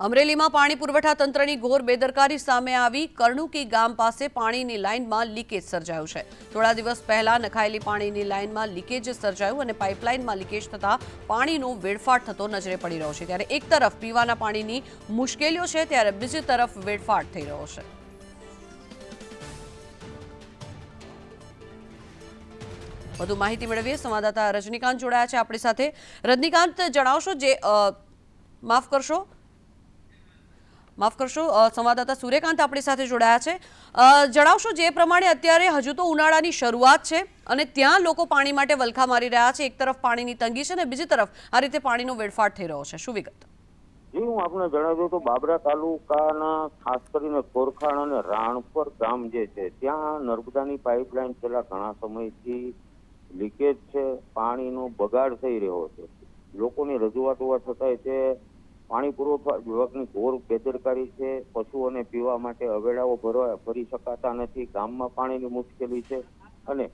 અમરેલીમાં પાણી પુરવઠા તંત્રની ઘોર બેદરકારી સામે આવી. કરણુકી ગામ પાસે પાણીની લાઇનમાં લીકેજ સર્જાયું છે. થોડા દિવસ પહેલા નખાયેલી પાણીની લાઇનમાં લીકેજ સર્જાયું અને પાઇપલાઇનમાં લીકેજ થતા પાણીનો વેડફાટ થતો નજરે પડી રહ્યો છે. ત્યારે એક તરફ પીવાના પાણીની મુશ્કેલીઓ છે, ત્યારે બીજી તરફ વેડફાટ થઈ રહ્યો છે. વધુ માહિતી મેળવીએ. સંવાદદાતા રજનીકાંત જોડાયા છે આપણી સાથે. રજનીકાંત, જણાવશો જે માફ કરશો. માફ કરશો સંવાદદાતા સૂર્યકાંત આપણી સાથે જોડાયા છે. જણાવશો જે પ્રમાણે અત્યારે હજુ તો ઉનાળાની શરૂઆત છે અને ત્યાં લોકો પાણી માટે વલખા મારી રહ્યા છે. એક તરફ પાણીની તંગી છે અને બીજી તરફ આ રીતે પાણીનો વેડફાટ થઈ રહ્યો છે. શું વિગત? જી, હું આપણે જણાવ્યું તો બાબરા તાલુકાના ખાસ કરીને કોરખાણ અને રાણપર ગામ જે છે, ત્યાં નર્મદાની પાઇપલાઇન છેલ્લા ઘણા સમયથી લીકેજ છે, પાણીનો બગાડ થઈ રહ્યો છે. લોકોની રજૂઆત હોવા છતાંય તે પાણી પુરવઠા વિભાગની ઘોર બેદરકારી છે. પશુઓને પીવા માટે અવેડાઓ ભરવા ભરી શકાતા નથી. ગામમાં પાણીની મુશ્કેલી છે અને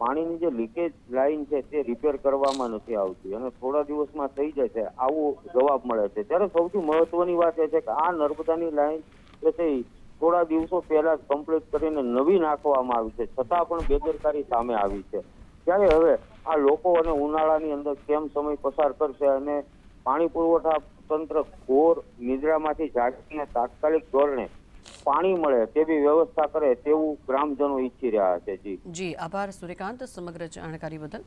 પાણીની જે લીકેજ લાઈન છે તે રિપેર કરવામાં નથી આવતી અને થોડા દિવસમાં થઈ છે. આવો જવાબ મળે છે. ત્યારે સૌથી મહત્વની વાત એ છે કે આ નર્મદાની લાઈન જે છે થોડા દિવસો પહેલા જ કમ્પ્લીટ કરીને નવી નાખવામાં આવી છે. છતાં પણ બેદરકારી સામે આવી છે. ત્યારે હવે આ લોકો અને ઉનાળાની અંદર કેમ સમય પસાર કરશે અને પાણી પુરવઠા તંત્ર ઘોર નિદ્રામાંથી જાગીને તાત્કાલિક ધોરણે પાણી મળે તેવી વ્યવસ્થા કરે તેવું ગ્રામજનો ઈચ્છી રહ્યા છે, જી. જી, આભાર, સૂર્યકાંત. સમગ્ર જાણકારી બદલ.